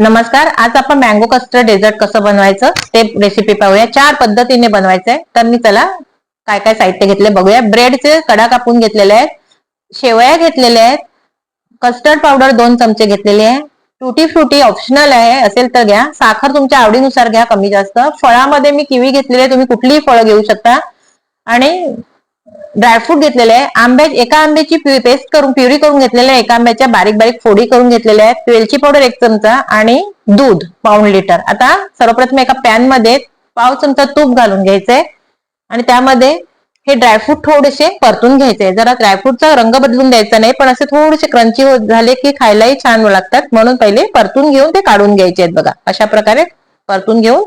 नमस्कार आज आपण मँगो कस्टर्ड डेझर्ट कसं बनवायचं ते रेसिपी पाहूया. चार पद्धतीने बनवायचंय. तर मी त्याला काय काय साहित्य घेतले बघूया. ब्रेडचे कडा कापून घेतलेले आहेत शेवया घेतलेल्या आहेत कस्टर्ड पावडर दोन चमचे घेतलेले आहे. टुटी फ्रुटी ऑप्शनल आहे असेल तर घ्या. साखर तुमच्या आवडीनुसार घ्या कमी जास्त. फळामध्ये मी किवी घेतलेली आहे तुम्ही कुठलीही फळं घेऊ शकता. आणि ड्रायफ्रूट घेतलेले आहे. आंब्या एका आंब्याची पेस्ट करून प्युरी करून घेतलेल्या आहे. एका आंब्याच्या बारीक बारीक फोडी करून घेतलेल्या आहेत. वेलची पावडर एक चमचा आणि दूध पाऊण लिटर आता सर्वप्रथम एका पॅनमध्ये पाव चमचा तूप घालून घ्यायचंय आणि त्यामध्ये हे ड्रायफ्रूट थोडेसे परतून घ्यायचे. जरा ड्रायफ्रूटचा रंग बदलून द्यायचा नाही पण असे थोडेसे क्रंची झाले की खायलाही छान लागतात. म्हणून पहिले परतून घेऊन ते काढून घ्यायचे आहेत बघा. अशा प्रकारे परतून घेऊन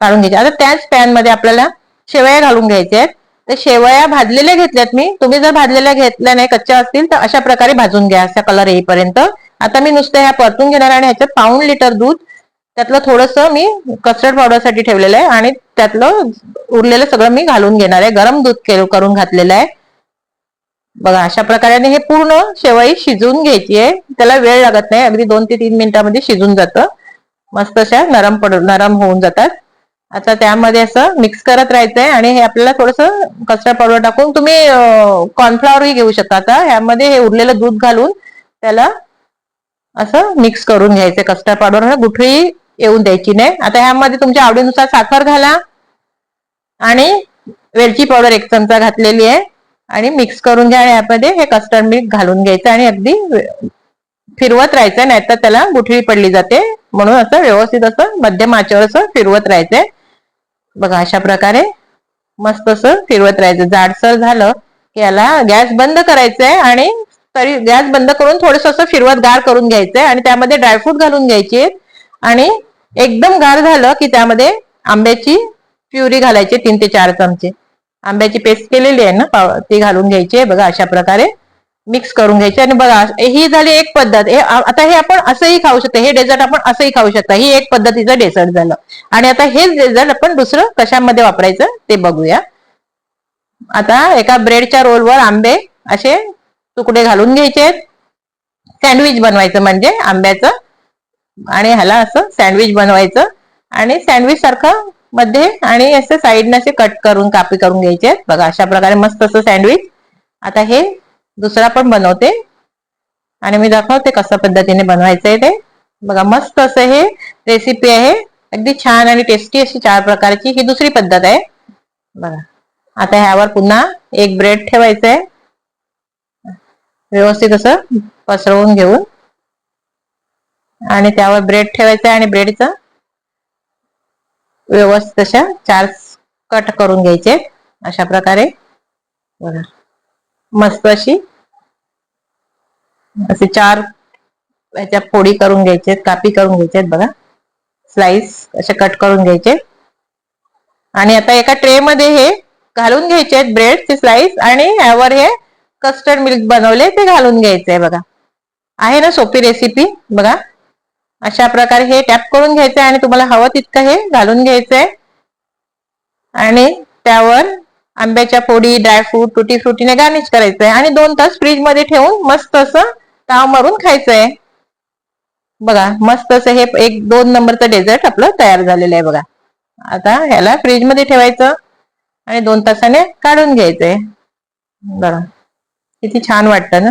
काढून घ्यायचे. आता त्याच पॅनमध्ये आपल्याला शेवया घालून घ्यायचे आहेत. तर शेवया भाजलेल्या घेतल्यात मी. तुम्ही जर भाजलेल्या घेतल्या नाही कच्च्या असतील तर अशा प्रकारे भाजून घ्या असा कलर येईपर्यंत. आता मी नुसतं ह्या परतून घेणार आणि ह्याच्यात पाऊण लिटर दूध त्यातलं थोडस मी कस्टर्ड पावडरसाठी ठेवलेलं आहे आणि त्यातलं उरलेलं सगळं मी घालून घेणार आहे. गरम दूध करून घातलेलं आहे. बघा अशा प्रकारे हे पूर्ण शेवई शिजवून घ्यायची आहे. त्याला वेळ लागत नाही. अगदी दोन ते तीन मिनिटांमध्ये शिजून जातं. मस्त अशा नरम पड नरम होऊन जातात. आता त्यामध्ये असं मिक्स करत राहायचंय आणि हे आपल्याला थोडस कस्टर्ड पावडर टाकून तुम्ही कॉर्नफ्लॉवरही घेऊ शकता. आता ह्यामध्ये हे उरलेलं दूध घालून त्याला असं मिक्स करून घ्यायचं कस्टर्ड पावडर गुठळी येऊन द्यायची नाही. आता ह्यामध्ये तुमच्या आवडीनुसार साखर घाला आणि वेलची पावडर एक चमचा घातलेली आहे आणि मिक्स करून घ्या आणि यामध्ये हे कस्टर्ड मिल्क घालून घ्यायचं आणि अगदी फिरवत राहायचं नाहीतर त्याला गुठळी पडली जाते. म्हणून असं व्यवस्थित असं मध्यम आचेवर असं फिरवत राहायचंय. बघा अशा प्रकारे मस्त असं फिरवत राहायचं. जाडसर झालं की याला गॅस बंद करायचंय आणि तरी गॅस बंद करून थोडस असं फिरवत गार करून घ्यायचंय आणि त्यामध्ये ड्रायफ्रूट घालून घ्यायचे. आणि एकदम गार झालं की त्यामध्ये आंब्याची प्युरी घालायची तीन ते चार चमचे. आंब्याची पेस्ट केलेली आहे ना ती घालून घ्यायची बघा अशा प्रकारे मिक्स करून घ्यायचे. आणि बघा ही झाली एक पद्धत. हे आता हे आपण असंही खाऊ शकतो. हे डेझर्ट आपण असंही खाऊ शकता. ही एक पद्धतीचं डेझर्ट झालं. आणि आता हेच डेझर्ट आपण दुसरं कशामध्ये वापरायचं ते बघूया. आता एका ब्रेडच्या रोलवर आंबे असे तुकडे घालून घ्यायचे सँडविच बनवायचं म्हणजे आंब्याचं. आणि ह्याला असं सँडविच बनवायचं. आणि सँडविच सारखं मध्ये आणि असं साईडने असे कट करून कापी करून घ्यायचे बघा अशा प्रकारे मस्त असं सँडविच आता हे दुसरा पण बनवते. आणि मी दाखवते कशा पद्धतीने बनवायचंय ते. बघा मस्त असं हे रेसिपी आहे. अगदी छान आणि टेस्टी अशी चार प्रकारची ही दुसरी पद्धत आहे. बघा आता ह्यावर पुन्हा एक ब्रेड ठेवायचंय. व्यवस्थित असं पसरवून घेऊन. आणि त्यावर ब्रेड ठेवायचंय आणि ब्रेडचं व्यवस्थित अशा चार कट करून घ्यायचे. अशा प्रकारे. बघा. मस्त अशी. असे चार याच्या फोडी करून घ्यायचे कापी करून घ्यायचे बघा. स्लाइस असे कट करून घ्यायचे. आणि आता एका ट्रे मध्ये हे घालून घ्यायचे आहेत ब्रेडचे स्लाइस आणि यावर हे कस्टर्ड मिल्क बनवले ते घालून घ्यायचंय बघा. आहे ना सोपी रेसिपी बघा. अशा प्रकारे हे टॅप करून घ्यायचंय आणि तुम्हाला हवं तितकं हे घालून घ्यायचंय. आणि त्यावर आंब्याच्या फोडी ड्रायफ्रूट तुटी फ्रुटीने गार्निश करायचंय. आणि दोन तास फ्रीजमध्ये ठेवून मस्त असं ताव मारून खायचंय. बघा मस्त असं हे एक दोन नंबरचं डेझर्ट आपलं तयार झालेलं आहे बघा. आता ह्याला फ्रीजमध्ये ठेवायचं आणि दोन तासाने काढून घ्यायचंय. बघा किती छान वाटतं ना?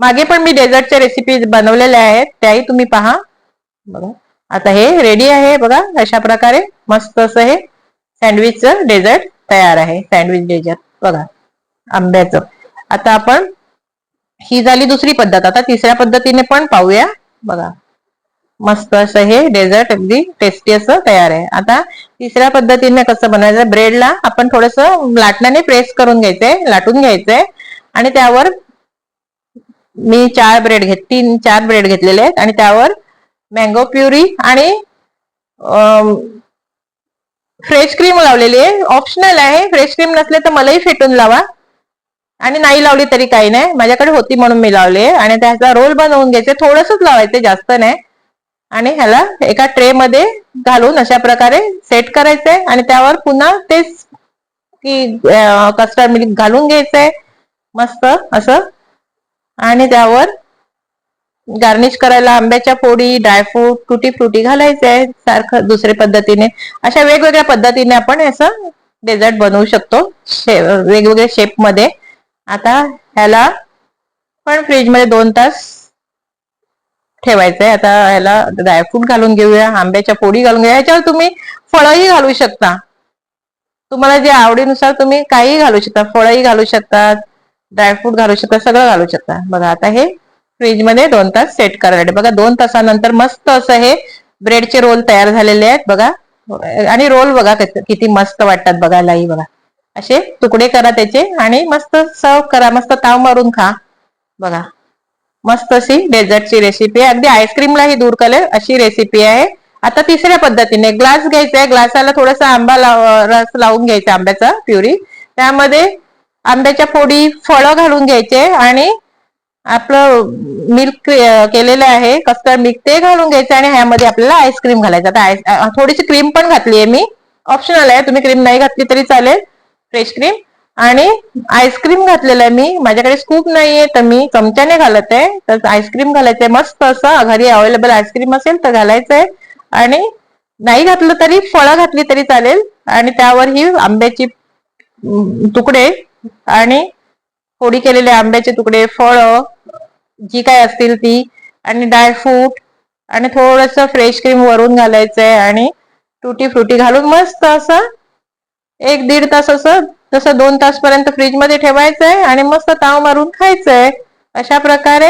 मागे पण मी डेझर्टच्या रेसिपी बनवलेल्या आहेत त्याही तुम्ही पहा. बघा आता हे रेडी आहे बघा अशा प्रकारे मस्त असं हे सँडविचचं डेझर्ट तयार आहे सँडविच डेझर्ट बघा आंब्याचं. आता आपण ही झाली दुसरी पद्धत. आता तिसऱ्या पद्धतीने पण पाहूया. बघा मस्त असं हे डेझर्ट अगदी टेस्टी असं तयार आहे. आता तिसऱ्या पद्धतीने कसं बनवायचं? ब्रेडला आपण थोडस लाटण्याने प्रेस करून घ्यायचंय लाटून घ्यायचंय. आणि त्यावर मी चार ब्रेड घेत तीन चार ब्रेड घेतलेले आहेत. आणि त्यावर मँगो प्युरी आणि फ्रेश क्रीम लावलेली आहे. ऑप्शनल आहे. फ्रेश क्रीम नसले तर मलाही फेटून लावा. आणि नाही लावली तरी काही नाही. माझ्याकडे होती म्हणून मी लावले आणि त्याचा रोल बनवून घ्यायचे. थोडंसच लावायचे जास्त नाही. आणि ह्याला एका ट्रे मध्ये घालून अशा प्रकारे सेट करायचंय आणि त्यावर पुन्हा तेच की कस्टर्ड मिल्क घालून घ्यायचंय मस्त असं. आणि त्यावर गार्निश करायला आंब्याच्या फोडी ड्रायफ्रूट टुटी फ्रुटी घालायचे आहे सारखं दुसऱ्या पद्धतीने. अशा वेगवेगळ्या पद्धतीने आपण असं डेझर्ट बनवू शकतो. वेगवेगळ्या शेपमध्ये आता ह्याला पण फ्रीजमध्ये दोन तास ठेवायचंय. आता ह्याला ड्रायफ्रूट घालून घेऊया आंब्याच्या फोडी घालून घेऊया. ह्याच्यावर तुम्ही फळही घालू शकता. तुम्हाला जे आवडीनुसार तुम्ही काही घालू शकता. फळही घालू शकतात ड्रायफ्रूट घालू शकता सगळं घालू शकता. बघा आता हे फ्रीजमध्ये दोन तास सेट करायला बघा दोन तासानंतर मस्त असं हे ब्रेडचे रोल तयार झालेले आहेत बघा. आणि रोल बघा किती मस्त वाटतात बघायलाही बघा. असे तुकडे करा त्याचे आणि मस्त सर्व करा. मस्त ताव मारून खा. बघा. मस्त अशी डेझर्टची रेसिपी आहे. अगदी आईस्क्रीमलाही दूर करेल अशी रेसिपी आहे. आता तिसऱ्या पद्धतीने ग्लास घ्यायचा आहे. ग्लासाला थोडासा आंबा रस लावून घ्यायचा आंब्याचा प्युरी. त्यामध्ये आंब्याच्या फोडी फळं घालून घ्यायचे आणि आपलं मिल्क केलेलं आहे कस्टर्ड मिल्क ते घालून घ्यायचं आणि ह्यामध्ये आपल्याला आईस्क्रीम घालायचं. आता थोडीशी क्रीम पण घातली आहे मी. ऑप्शनल आहे तुम्ही क्रीम नाही घातली तरी चालेल. फ्रेश क्रीम आणि आईस्क्रीम घातलेलं आहे मी. माझ्याकडे स्कूप नाहीये तर मी चमच्याने घालत आहे. तर आईस्क्रीम घालायचंय मस्त असं. घरी अवेलेबल आईस्क्रीम असेल तर घालायचंय. आणि नाही घातलं तरी फळं घातली तरी चालेल. आणि त्यावर ही आंब्याची तुकडे. आणि फोडी केलेले आंब्याचे तुकडे फळ जी काय असतील ती आणि ड्रायफ्रूट आणि थोडस फ्रेश क्रीम वरून घालायचंय आणि टुटी फ्रुटी घालून मस्त असं एक दीड तास असं तसं दोन तास पर्यंत फ्रीजमध्ये ठेवायचंय आणि मस्त ताव मारून खायचंय. अशा प्रकारे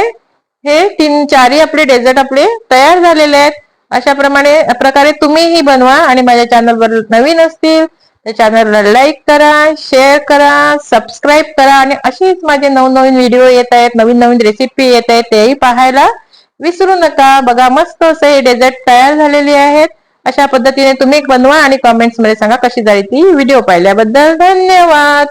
हे तीन चारही आपले डेझर्ट आपले तयार झालेले आहेत. अशा प्रमाणे प्रकारे तुम्हीही बनवा आणि माझ्या चॅनलवर नवीन असतील त्या चॅनलला लाईक करा शेअर करा सबस्क्राईब करा आणि अशीच माझे नवनवीन व्हिडिओ येत आहेत नवीन नवीन रेसिपी येत आहेत तेही पाहायला विसरू नका. बघा मस्त असं हे डेझर्ट तयार झालेली आहेत. अशा पद्धतीने तुम्ही बनवा आणि कमेंट्समध्ये सांगा कशी झाली ती व्हिडिओ पाहिल्याबद्दल धन्यवाद.